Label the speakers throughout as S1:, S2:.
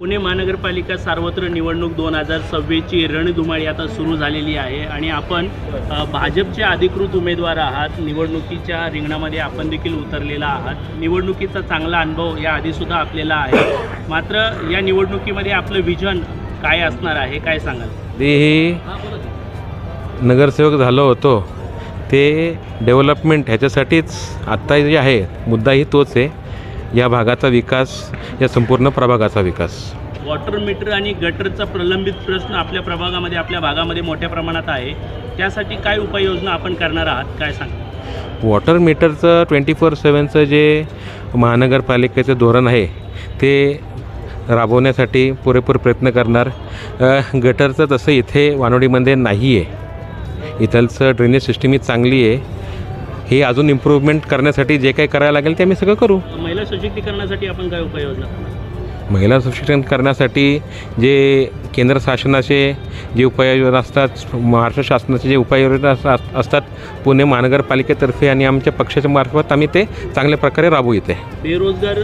S1: पुणे महानगरपालिका सार्वत्र निवडणूक दोन हजार सव्वीसची रणधुमाळी आता सुरू झालेली आहे आणि आपण भाजपचे अधिकृत उमेदवार आहात निवडणुकीच्या रिंगणामध्ये आपण देखील उतरलेला आहात. निवडणुकीचा चांगला अनुभव या आधीसुद्धा आपल्याला आहे. मात्र या निवडणुकीमध्ये आपलं विजन काय असणार आहे काय सांगाल?
S2: ते नगरसेवक झालो होतो. ते डेव्हलपमेंट ह्याच्यासाठीच आत्ता जे आहे मुद्दाही तोच आहे. या भागाचा विकास या संपूर्ण प्रभागाचा विकास.
S1: वॉटर मीटर आणि गटरचा प्रलंबित प्रश्न आपल्या प्रभागामध्ये आपल्या भागामध्ये मोठ्या प्रमाणात आहे. त्यासाठी काय उपाययोजना आपण करणार आहात? काय सांगा
S2: वॉटर मीटरचं ट्वेंटी फोर सेवनचं जे महानगरपालिकेचं धोरण आहे ते राबवण्यासाठी पुरेपूर प्रयत्न करणार. गटरचं तसं इथे वानोडीमध्ये नाही आहे इथलचं ड्रेनेज सिस्टीम ही चांगली आहे. हे अजून इम्प्रूव्हमेंट करण्यासाठी जे काही करायला लागेल ते आम्ही सगळं करू.
S1: महिला सशक्तीकरणासाठी आपण काय उपाययोजना करणार?
S2: महिला सशक्तीकरण करण्यासाठी जे केंद्र शासनाचे जे उपाययोजना असतात महाराष्ट्र शासनाचे जे उपाययोजना अस- असतात पुणे महानगरपालिकेतर्फे आणि आमच्या पक्षाच्या मार्फत आम्ही ते चांगल्या प्रकारे राबवू इथे.
S1: बेरोजगार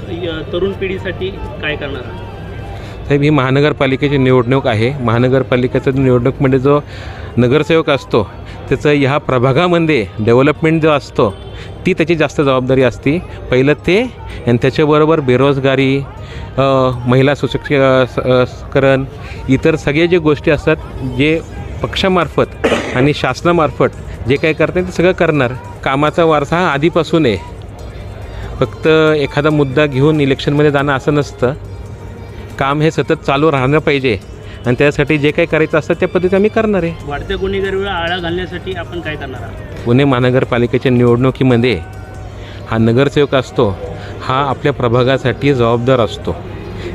S1: तरुण पिढीसाठी काय करणार? आहात
S2: साहेब ही महानगरपालिकेची निवडणूक आहे. महानगरपालिकेचं म्हणजे जो नगरसेवक असतो त्याचं ह्या प्रभागामध्ये डेव्हलपमेंट जो असतो ती त्याची जास्त जबाबदारी असते. पहिलं ते आणि त्याच्याबरोबर बेरोजगारी महिला सशक्तीकरण इतर सगळे जे गोष्टी असतात जे पक्षामार्फत आणि शासनामार्फत जे काही करते ते सगळं करणार. कामाचा वारसा हा आधीपासून आहे. फक्त एखादा मुद्दा घेऊन इलेक्शनमध्ये जाणं असं नसतं. काम हे सतत चालू राहणं पाहिजे. आणि त्यासाठी जे काही करायचं असतं त्या पद्धतीने आम्ही करणार आहे.
S1: वाढत्या गुन्हेगारीवर आळा घालण्यासाठी आपण काय करणार आहात?
S2: पुणे महानगरपालिकेच्या निवडणुकीमध्ये हा नगरसेवक असतो हा आपल्या प्रभागासाठी जबाबदार असतो.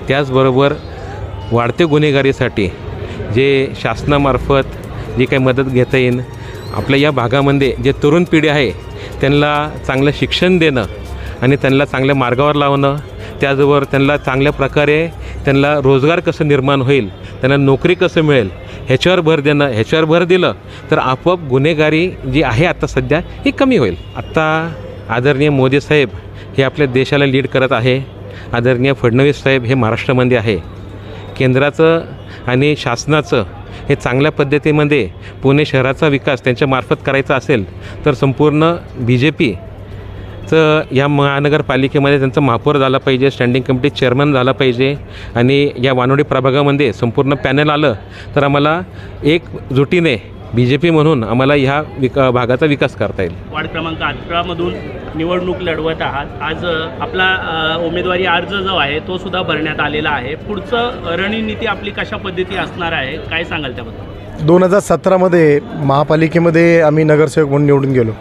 S2: त्याचबरोबर वाढत्या गुन्हेगारीसाठी जे शासनामार्फत जी काही मदत घेता येईल आपल्या या भागामध्ये जे तरुण पिढी आहे त्यांना चांगलं शिक्षण देणं आणि त्यांना चांगल्या मार्गावर लावणं त्याचबरोबर त्यांना चांगल्या प्रकारे त्यांना रोजगार कसं निर्माण होईल त्यांना नोकरी कसं मिळेल ह्याच्यावर भर देणं ह्याच्यावर भर दिलं तर आपोआप गुन्हेगारी जी आहे आत्ता सध्या ही कमी होईल. आत्ता आदरणीय मोदी साहेब हे आपल्या देशाला लीड करत आहे. आदरणीय फडणवीस साहेब हे महाराष्ट्रामध्ये आहे. केंद्राचं आणि शासनाचं हे चांगल्या पद्धतीमध्ये पुणे शहराचा विकास त्यांच्यामार्फत करायचा असेल तर संपूर्ण बी जे पी चं या महानगरपालिकेमध्ये त्यांचा महापौर झाला पाहिजे स्टँडिंग कमिटी चेअरमन झाला पाहिजे आणि या वानोडी प्रभागामध्ये संपूर्ण पॅनल आलं तर आम्हाला एक जुटीने बी जे पी म्हणून आम्हाला ह्या विका भागाचा विकास करता येईल.
S1: वार्ड क्रमांक अठरामधून निवडणूक लढवत आहात. आज आपला उमेदवारी अर्ज जो आहे तो सुद्धा भरण्यात आलेला आहे. पुढचं रणनीती आपली कशा पद्धती असणार आहे काय सांगाल त्याबद्दल?
S3: दोन हजार सतरामध्ये महापालिकेमध्ये आम्ही नगरसेवक म्हणून निवडून गेलो.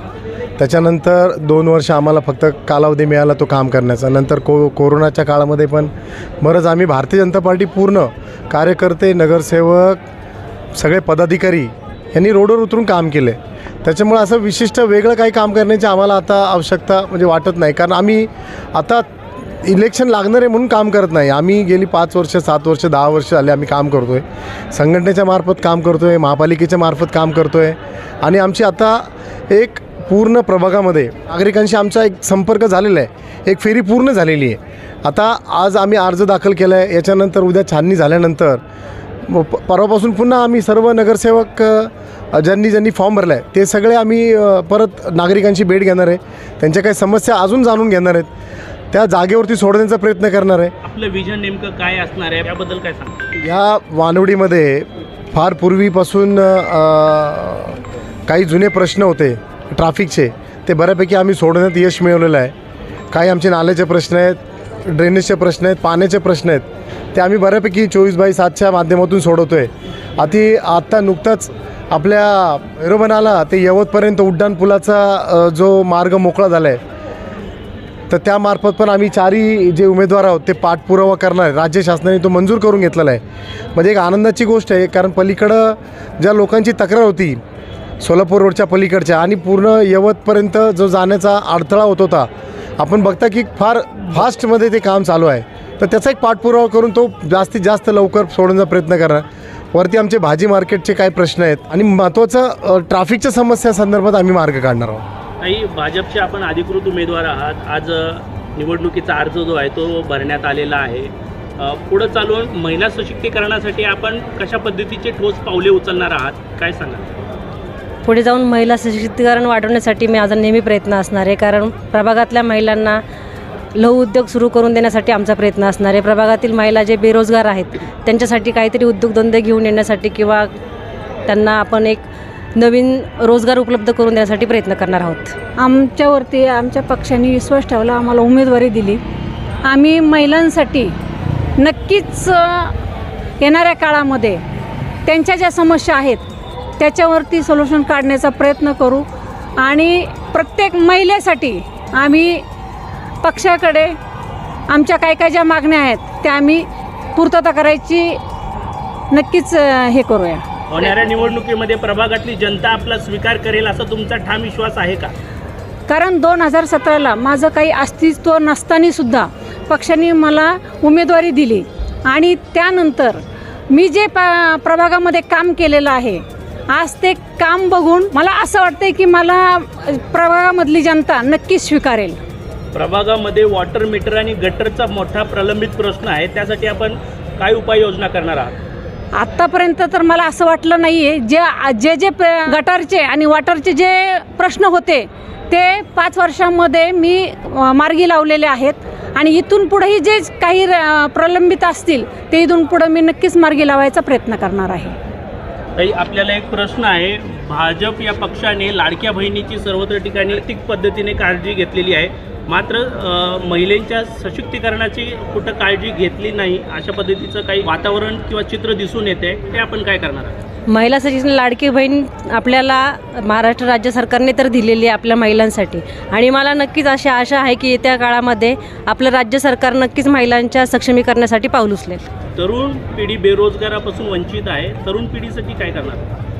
S3: त्याच्यानंतर दोन वर्ष आम्हाला फक्त कालावधी मिळाला तो काम करण्याचा. नंतर को कोरोनाच्या काळामध्ये पण बरंच आम्ही भारतीय जनता पार्टी पूर्ण कार्यकर्ते नगरसेवक सगळे पदाधिकारी यांनी रोडवर उतरून काम केले. त्याच्यामुळे असं विशिष्ट वेगळं काही काम करण्याची आम्हाला आता आवश्यकता म्हणजे वाटत नाही. कारण आम्ही आता इलेक्शन लागणार आहे म्हणून काम करत नाही. आम्ही गेली पाच वर्ष सात वर्ष दहा वर्ष झाले आम्ही काम करतो आहे संघटनेच्या मार्फत काम करतो आहे महापालिकेच्या मार्फत काम करतो आहे आणि आमची आता एक पूर्ण प्रभागामध्ये नागरिकांशी आमचा एक संपर्क झालेला आहे. एक फेरी पूर्ण झालेली आहे. आता आज आम्ही अर्ज दाखल केला आहे. याच्यानंतर उद्या छाननी झाल्यानंतर परवापासून पुन्हा आम्ही सर्व नगरसेवक ज्यांनी ज्यांनी फॉर्म भरला आहे ते सगळे आम्ही परत नागरिकांची भेट घेणार आहे. त्यांच्या काही समस्या अजून जाणून घेणार आहेत. त्या जागेवरती सोडण्याचा प्रयत्न करणार आहे.
S1: आपलं विजन नेमकं काय असणार आहे? याबद्दल काय सांगा?
S3: या वानवडीमध्ये फार पूर्वीपासून काही जुने प्रश्न होते. ट्राफिकचे ते बऱ्यापैकी आम्ही सोडवण्यात यश मिळवलेलं आहे. काही आमचे नाल्याचे प्रश्न आहेत ड्रेनेजचे प्रश्न आहेत पाण्याचे प्रश्न आहेत ते आम्ही बऱ्यापैकी चोवीस बाय सातच्या माध्यमातून सोडवतो आहे आधी आत्ता नुकताच आपल्या एरोबनाला ते यवतपर्यंत उड्डाणपुलाचा जो मार्ग मोकळा झाला आहे तर त्यामार्फत पण आम्ही चारही जे उमेदवार आहोत ते पाठपुरावा करणार आहे. राज्य शासनाने तो मंजूर करून घेतलेला आहे. म्हणजे एक आनंदाची गोष्ट आहे कारण पलीकडं ज्या लोकांची तक्रार होती सोलापूर रोडच्या पलीकडच्या आणि पूर्ण यवतपर्यंत जो जाण्याचा अडथळा होत होता आपण बघता की फार फास्टमध्ये ते काम चालू आहे. तर त्याचा एक पाठपुरावा करून तो जास्तीत जास्त लवकर सोडण्याचा प्रयत्न करणार. वरती आमचे भाजी मार्केटचे काय प्रश्न आहेत आणि महत्त्वाचं ट्रॅफिकच्या समस्या संदर्भात आम्ही मार्ग काढणार आहोत.
S1: काही भाजपचे आपण अधिकृत उमेदवार आहात. आज निवडणुकीचा अर्ज जो आहे तो भरण्यात आलेला आहे. पुढं चालून महिला सशक्तीकरणासाठी आपण कशा पद्धतीचे ठोस पावले उचलणार आहात? काय सांगा
S4: पुढे जाऊन महिला सशक्तीकरण वाढवण्यासाठी मी माझा नेहमी प्रयत्न असणार आहे. कारण प्रभागातल्या महिलांना लघु उद्योग सुरू करून देण्यासाठी आमचा प्रयत्न असणार आहे. प्रभागातील महिला जे बेरोजगार आहेत त्यांच्यासाठी काहीतरी उद्योगधंदे घेऊन येण्यासाठी किंवा त्यांना आपण एक नवीन रोजगार उपलब्ध करून देण्यासाठी प्रयत्न करणार आहोत.
S5: आमच्यावरती आमच्या पक्षाने विश्वास ठेवला आम्हाला उमेदवारी दिली. आम्ही महिलांसाठी नक्कीच येणाऱ्या काळामध्ये त्यांच्या ज्या समस्या आहेत त्याच्यावरती सोल्युशन काढण्याचा प्रयत्न करू. आणि प्रत्येक महिलेसाठी आम्ही पक्षाकडे आमच्या काय काय ज्या मागण्या आहेत त्या आम्ही पूर्तता करायची नक्कीच हे करूया.
S1: होणाऱ्या निवडणुकीमध्ये प्रभागातली जनता आपला स्वीकार करेल असा तुमचा ठाम विश्वास आहे का?
S5: कारण दोन हजार सतराला माझं काही अस्तित्व नसताना सुद्धा पक्षाने मला उमेदवारी दिली. आणि त्यानंतर मी जे प प्रभागामध्ये काम केलेलं आहे आज ते काम बघून मला असं वाटतंय की मला प्रभागामधली जनता नक्कीच स्वीकारेल.
S1: प्रभागामध्ये वॉटर मीटर आणि गटरचा मोठा प्रलंबित प्रश्न आहे. त्यासाठी आपण काय उपाययोजना करणार आहात?
S5: आत्तापर्यंत तर मला असं वाटलं नाही आहे जे जे जे गटारचे आणि वॉटरचे जे प्रश्न होते ते पाच वर्षामध्ये मी मार्गी लावलेले आहेत. आणि इथून पुढेही जे काही प्रलंबित असतील ते इथून पुढे मी नक्कीच मार्गी लावायचा प्रयत्न करणार आहे.
S1: ताई आपल्याला एक प्रश्न आहे भाजप या पक्षाने लाडक्या बहिणीची सर्वत्र ठिकाणी आर्थिक पद्धतीने काळजी घेतलेली आहे. मात्र महिलेंच्या महिलांच्या सशक्तीकरणाची कुठं काळजी घेतली नाही अशा पद्धतीचं काही वातावरण किंवा चित्र दिसून येते ते आपण काय करणार आहात?
S4: महिला सचिन लाडकी बहीण आपल्याला महाराष्ट्र राज्य सरकारने तर दिलेली आहे आपल्या महिलांसाठी. आणि मला नक्कीच अशी आशा आहे की येत्या काळामध्ये आपलं राज्य सरकार नक्कीच महिलांच्या सक्षमीकरणासाठी पाऊल उचलेल.
S1: तरुण पिढी बेरोजगारापासून वंचित आहे. तरुण पिढीसाठी काय करणार?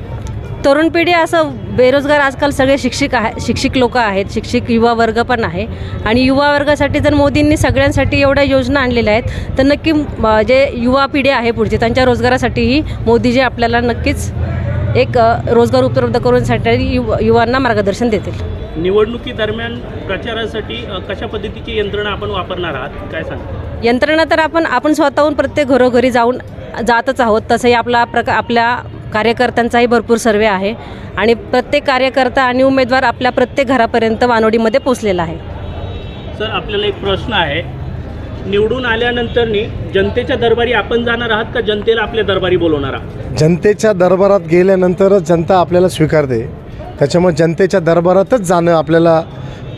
S4: तरुण पिढी असं बेरोजगार आजकाल सगळे शिक्षिक आहे शिक्षिक लोक आहेत शिक्षिक युवा वर्ग पण आहे. आणि युवा वर्गासाठी जर मोदींनी सगळ्यांसाठी एवढ्या योजना आणलेल्या आहेत तर नक्की जे युवा पिढी आहे पुढची त्यांच्या रोजगारासाठीही मोदीजी आपल्याला नक्कीच एक रोजगार उपलब्ध करूनसाठी युवा युवांना मार्गदर्शन देतील.
S1: निवडणुकीदरम्यान प्रचारासाठी कशा पद्धतीची यंत्रणा आपण वापरणार आहात? काय सांगा
S4: यंत्रणा तर आपण आपण स्वतःहून प्रत्येक घरोघरी जाऊन जातच आहोत. तसंही आपला प्रका आपल्या कार्यकर्त्यांचाही भरपूर सर्वे आहे आणि प्रत्येक कार्यकर्ता आणि उमेदवार आपल्या प्रत्येक घरापर्यंत वानोडीमध्ये पोचलेला आहे.
S1: सर आपल्याला एक प्रश्न आहे. निवडून आल्यानंतरनी जनतेच्या दरबारी आपण जाणार आहात का जनतेला आपल्या दरबारी बोलवणार आहात?
S3: जनतेच्या दरबारात गेल्यानंतरच जनता आपल्याला स्वीकारते. त्याच्यामुळे जनतेच्या दरबारातच जाणं आपल्याला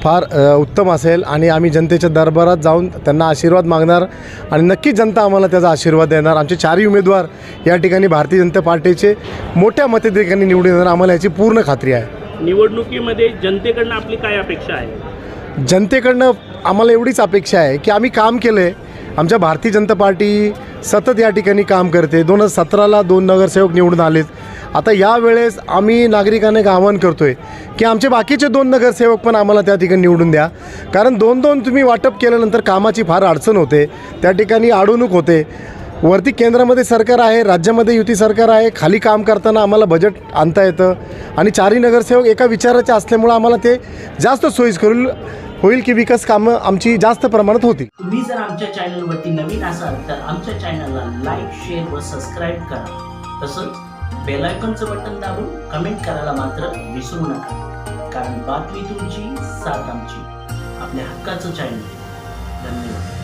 S3: फार उत्तम असेल आणि आम्ही जनतेच्या दरबारात जाऊन त्यांना आशीर्वाद मागणार आणि नक्कीच जनता आम्हाला त्याचा आशीर्वाद देणार. आमचे चारही उमेदवार या ठिकाणी भारतीय जनता पार्टीचे मोठ्या मताधिकांनी निवडून येणार. आम्हाला याची पूर्ण खात्री आहे.
S1: निवडणुकीमध्ये जनतेकडनं आपली काय अपेक्षा आहे?
S3: जनतेकडनं आम्हाला एवढीच अपेक्षा आहे की आम्ही काम केलं आहे आमच्या भारतीय जनता पार्टी सतत या ठिकाणी काम करते. दोन हजार सतराला दोन नगरसेवक निवडून आलेत. आता यावेळेस आम्ही नागरिकांना एक आवाहन करतो आहे की आमचे बाकीचे दोन नगरसेवक पण आम्हाला त्या ठिकाणी निवडून द्या. कारण दोन दोन तुम्ही वाटप केल्यानंतर कामाची फार अडचण होते. त्या ठिकाणी अडवणूक होते. वरती केंद्रामध्ये सरकार आहे राज्यामध्ये युती सरकार आहे खाली काम करताना आम्हाला बजेट आणता येतं. आणि चारही नगरसेवक एका विचाराचे असल्यामुळं आम्हाला ते जास्त सोयीस्कर होईल की विकास कामं आमची जास्त प्रमाणात होतील.
S6: तुम्ही जर आमच्या चॅनलवरती नवीन असाल तर आमच्या चॅनलला लाईक शेअर व सबस्क्राईब करा. तसंच बेलायकॉनचं बटन दाबून कमेंट करायला मात्र विसरू नका. कारण बातमी तुमची साथ आमची. आपल्या हक्काचं चॅनल धन्यवाद.